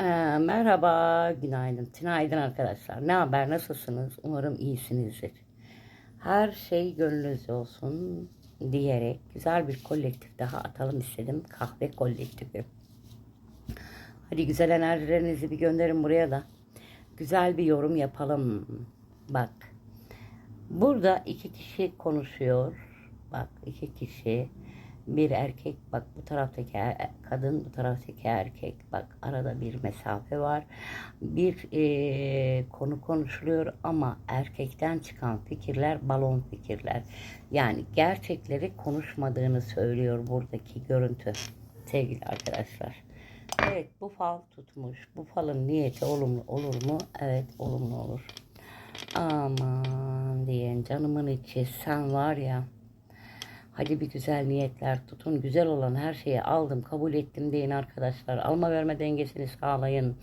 Ee, merhaba, günaydın, günaydın arkadaşlar. Ne haber, nasılsınız? Umarım iyisinizdir. Her şey gönlünüzce olsun diyerek güzel bir kolektif daha atalım istedim. Kahve kolektifi. Hadi güzel enerjilerinizi bir gönderin buraya da. Güzel bir yorum yapalım. Bak. Burada iki kişi konuşuyor. Bak iki kişi. Bir erkek bak bu taraftaki er- kadın bu taraftaki erkek bak arada bir mesafe var. Bir eee, konu konuşuluyor ama erkekten çıkan fikirler balon fikirler. Yani gerçekleri konuşmadığını söylüyor buradaki görüntü sevgili arkadaşlar. Evet bu fal tutmuş. Bu falın niyeti olumlu olur mu? Evet olumlu olur. Aman diyen canımın içi sen var ya Hadi bir güzel niyetler tutun. Güzel olan her şeyi aldım, kabul ettim deyin arkadaşlar. Alma verme dengesini sağlayın.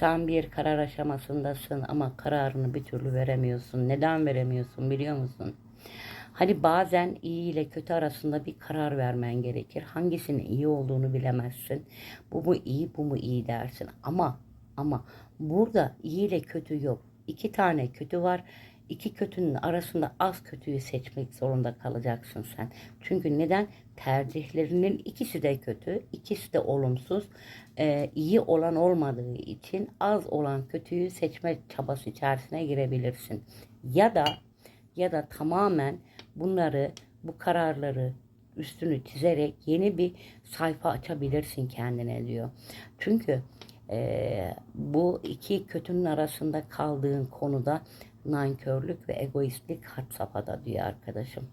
Sen bir karar aşamasındasın ama kararını bir türlü veremiyorsun. Neden veremiyorsun biliyor musun? Hani bazen iyi ile kötü arasında bir karar vermen gerekir. Hangisinin iyi olduğunu bilemezsin. Bu mu iyi, bu mu iyi dersin. Ama ama burada iyi ile kötü yok. İki tane kötü var. İki kötünün arasında az kötüyü seçmek zorunda kalacaksın sen. Çünkü neden? Tercihlerinin ikisi de kötü, ikisi de olumsuz. Ee, iyi olan olmadığı için az olan kötüyü seçme çabası içerisine girebilirsin. Ya da ya da tamamen bunları, bu kararları üstünü çizerek yeni bir sayfa açabilirsin kendine diyor. Çünkü eee, bu iki kötünün arasında kaldığın konuda nankörlük ve egoistlik had safhada diyor arkadaşım.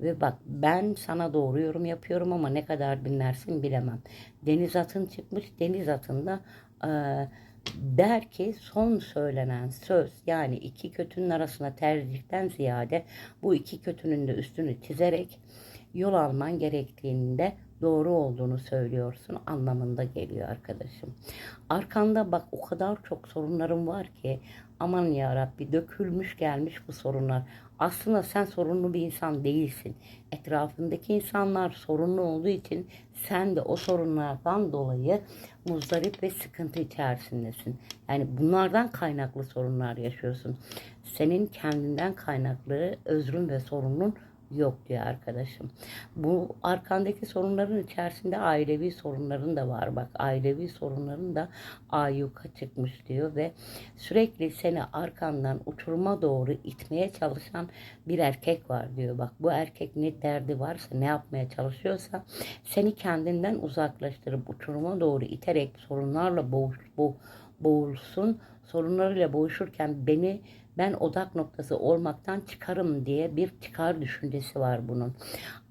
Ve bak ben sana doğru yorum yapıyorum ama ne kadar dinlersin bilemem. Deniz atın çıkmış. Deniz atında eee, der ki son söylenen söz yani iki kötünün arasında tercihten ziyade bu iki kötünün de üstünü çizerek yol alman gerektiğinde doğru olduğunu söylüyorsun anlamında geliyor arkadaşım. Arkanda bak o kadar çok sorunlarım var ki aman ya Rabbi dökülmüş gelmiş bu sorunlar. Aslında sen sorunlu bir insan değilsin. Etrafındaki insanlar sorunlu olduğu için sen de o sorunlardan dolayı muzdarip ve sıkıntı içerisindesin. Yani bunlardan kaynaklı sorunlar yaşıyorsun. Senin kendinden kaynaklı özrün ve sorunun yok diyor arkadaşım. Bu arkandaki sorunların içerisinde ailevi sorunların da var. Bak ailevi sorunların da ayyuka çıkmış diyor ve sürekli seni arkandan uçuruma doğru itmeye çalışan bir erkek var diyor. Bak bu erkek ne derdi varsa ne yapmaya çalışıyorsa seni kendinden uzaklaştırıp uçuruma doğru iterek sorunlarla boğuş, bo, boğulsun. Sorunlarıyla boğuşurken beni ben odak noktası olmaktan çıkarım diye bir çıkar düşüncesi var bunun.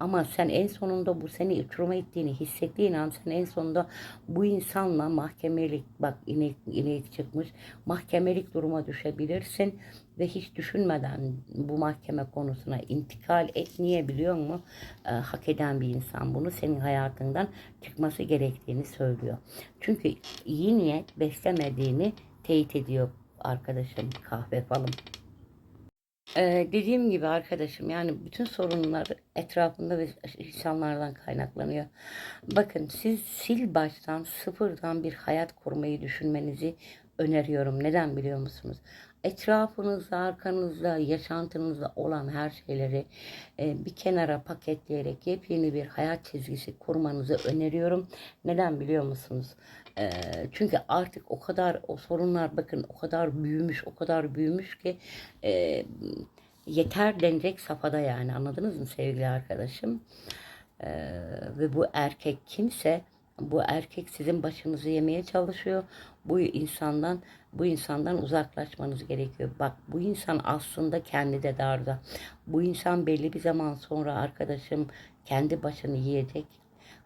Ama sen en sonunda bu seni uçuruma ittiğini hissettiğin an sen en sonunda bu insanla mahkemelik bak inek, inek çıkmış mahkemelik duruma düşebilirsin ve hiç düşünmeden bu mahkeme konusuna intikal et niye biliyor musun? Ee, hak eden bir insan bunu senin hayatından çıkması gerektiğini söylüyor. Çünkü iyi niyet beslemediğini teyit ediyor arkadaşım kahve falım. Ee, dediğim gibi arkadaşım yani bütün sorunlar etrafında ve insanlardan kaynaklanıyor. Bakın siz sil baştan sıfırdan bir hayat kurmayı düşünmenizi öneriyorum. Neden biliyor musunuz? Etrafınızda, arkanızda, yaşantınızda olan her şeyleri e, bir kenara paketleyerek yepyeni bir hayat çizgisi kurmanızı öneriyorum. Neden biliyor musunuz? Çünkü artık o kadar o sorunlar bakın o kadar büyümüş, o kadar büyümüş ki e, yeter denecek safhada yani anladınız mı sevgili arkadaşım? E, ve bu erkek kimse bu erkek sizin başınızı yemeye çalışıyor. Bu insandan bu insandan uzaklaşmanız gerekiyor. Bak bu insan aslında kendi de darda. Bu insan belli bir zaman sonra arkadaşım kendi başını yiyecek.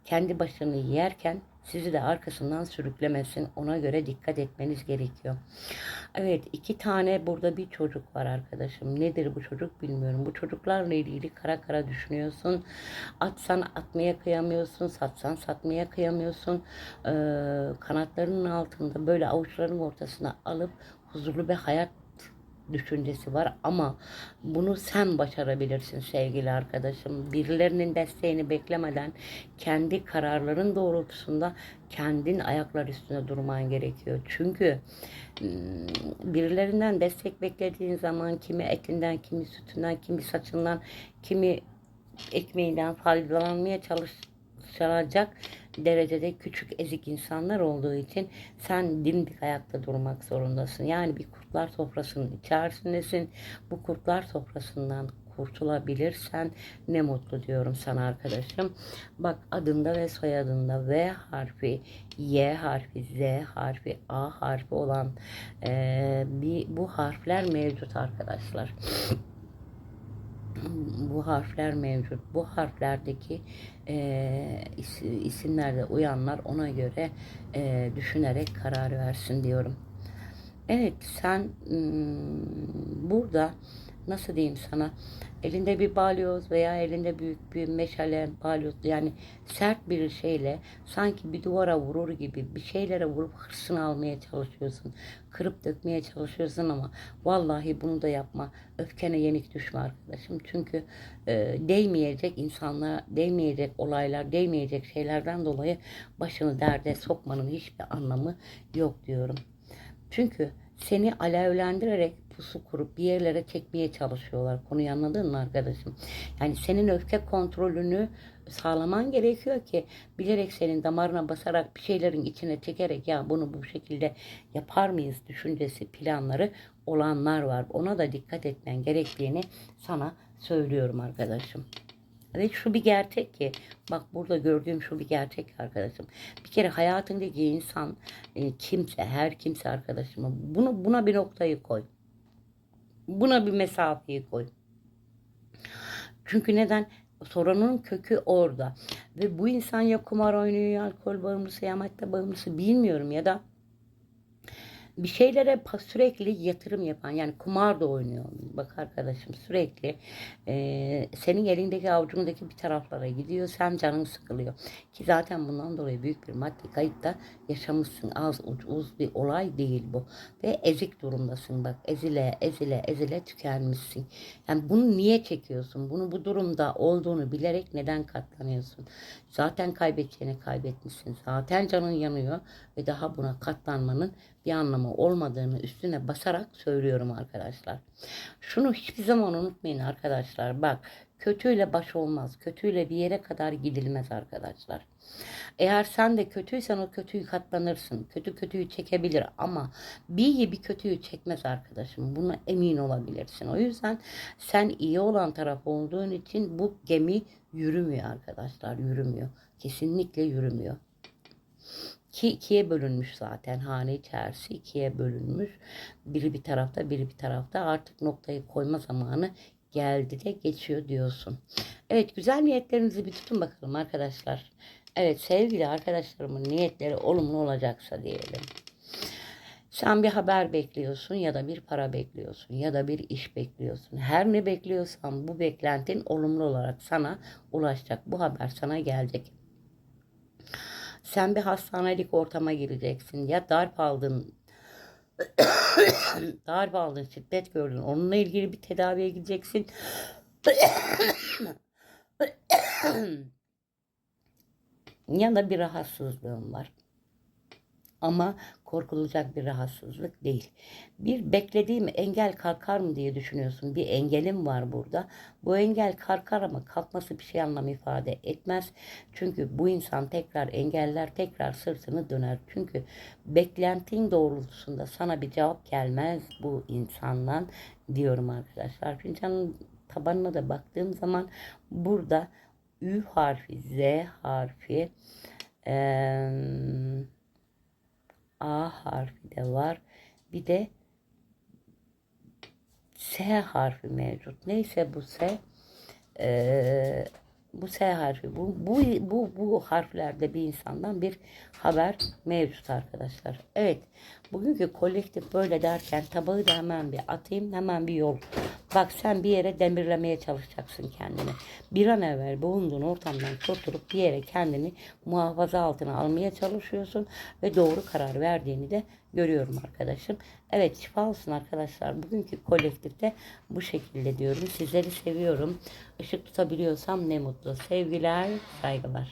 Kendi başını yerken sizi de arkasından sürüklemesin. Ona göre dikkat etmeniz gerekiyor. Evet iki tane burada bir çocuk var arkadaşım. Nedir bu çocuk bilmiyorum. Bu çocuklarla ilgili kara kara düşünüyorsun. Atsan atmaya kıyamıyorsun. Satsan satmaya kıyamıyorsun. Ee, kanatlarının altında böyle avuçların ortasına alıp huzurlu bir hayat düşüncesi var ama bunu sen başarabilirsin sevgili arkadaşım. Birilerinin desteğini beklemeden kendi kararların doğrultusunda kendin ayaklar üstünde durman gerekiyor. Çünkü hmm, birilerinden destek beklediğin zaman kimi etinden, kimi sütünden, kimi saçından, kimi ekmeğinden faydalanmaya çalışacak derecede küçük ezik insanlar olduğu için sen dimdik ayakta durmak zorundasın. Yani bir kurtlar sofrasının içerisindesin. Bu kurtlar sofrasından kurtulabilirsen ne mutlu diyorum sana arkadaşım. Bak adında ve soyadında V harfi, Y harfi, Z harfi, A harfi olan eee, bir bu harfler mevcut arkadaşlar bu harfler mevcut. Bu harflerdeki e, is- isimlerde uyanlar ona göre e, düşünerek karar versin diyorum. Evet sen burada nasıl diyeyim sana elinde bir balyoz veya elinde büyük bir meşale balyoz yani sert bir şeyle sanki bir duvara vurur gibi bir şeylere vurup hırsını almaya çalışıyorsun. Kırıp dökmeye çalışıyorsun ama vallahi bunu da yapma. Öfkene yenik düşme arkadaşım. Çünkü e, değmeyecek insanlar, değmeyecek olaylar, değmeyecek şeylerden dolayı başını derde sokmanın hiçbir anlamı yok diyorum. Çünkü seni alevlendirerek pusu kurup bir yerlere çekmeye çalışıyorlar. Konuyu anladın mı arkadaşım? Yani senin öfke kontrolünü sağlaman gerekiyor ki bilerek senin damarına basarak bir şeylerin içine çekerek ya bunu bu şekilde yapar mıyız düşüncesi planları olanlar var. Ona da dikkat etmen gerektiğini sana söylüyorum arkadaşım. Ve şu bir gerçek ki bak burada gördüğüm şu bir gerçek arkadaşım. Bir kere hayatındaki insan e, kimse her kimse arkadaşım bunu buna bir noktayı koy. Buna bir mesafeyi koy. Çünkü neden? Sorunun kökü orada. Ve bu insan ya kumar oynuyor ya alkol bağımlısı ya madde bağımlısı bilmiyorum ya da bir şeylere sürekli yatırım yapan yani kumar da oynuyor. Bak arkadaşım sürekli e, senin elindeki avucundaki bir taraflara gidiyor. Sen canın sıkılıyor. Ki zaten bundan dolayı büyük bir maddi kayıp da yaşamışsın. Az ucuz bir olay değil bu. Ve ezik durumdasın bak. Ezile ezile ezile tükenmişsin. Yani bunu niye çekiyorsun? Bunu bu durumda olduğunu bilerek neden katlanıyorsun? Zaten kaybedeceğini kaybetmişsin. Zaten canın yanıyor ve daha buna katlanmanın bir anlamı olmadığını üstüne basarak söylüyorum arkadaşlar. Şunu hiçbir zaman unutmayın arkadaşlar. Bak kötüyle baş olmaz. Kötüyle bir yere kadar gidilmez arkadaşlar. Eğer sen de kötüysen o kötüyü katlanırsın. Kötü kötüyü çekebilir ama bir iyi bir kötüyü çekmez arkadaşım. Buna emin olabilirsin. O yüzden sen iyi olan taraf olduğun için bu gemi yürümüyor arkadaşlar. Yürümüyor. Kesinlikle yürümüyor. Ki ikiye bölünmüş zaten hane içerisi ikiye bölünmüş. Biri bir tarafta biri bir tarafta artık noktayı koyma zamanı geldi de geçiyor diyorsun. Evet güzel niyetlerinizi bir tutun bakalım arkadaşlar. Evet sevgili arkadaşlarımın niyetleri olumlu olacaksa diyelim. Sen bir haber bekliyorsun ya da bir para bekliyorsun ya da bir iş bekliyorsun. Her ne bekliyorsan bu beklentin olumlu olarak sana ulaşacak. Bu haber sana gelecek. Sen bir hastanelik ortama gireceksin ya darp aldın darp aldın, şiddet gördün. Onunla ilgili bir tedaviye gideceksin. ya da bir rahatsızlığın var. Ama korkulacak bir rahatsızlık değil. Bir beklediğim engel kalkar mı diye düşünüyorsun. Bir engelim var burada. Bu engel kalkar ama kalkması bir şey anlam ifade etmez. Çünkü bu insan tekrar engeller tekrar sırtını döner. Çünkü beklentin doğrultusunda sana bir cevap gelmez bu insandan diyorum arkadaşlar. Fincanın tabanına da baktığım zaman burada Ü harfi, Z harfi, eee A harfi de var. Bir de S harfi mevcut. Neyse bu S. Ee, bu S harfi bu bu bu bu harflerde bir insandan bir haber mevcut arkadaşlar. Evet. Bugünkü kolektif böyle derken tabağı da hemen bir atayım hemen bir yol. Bak sen bir yere demirlemeye çalışacaksın kendini. Bir an evvel bulunduğun ortamdan kurtulup bir yere kendini muhafaza altına almaya çalışıyorsun ve doğru karar verdiğini de görüyorum arkadaşım. Evet şifa olsun arkadaşlar. Bugünkü kolektifte bu şekilde diyorum. Sizleri seviyorum. Işık tutabiliyorsam ne mutlu. Sevgiler, saygılar.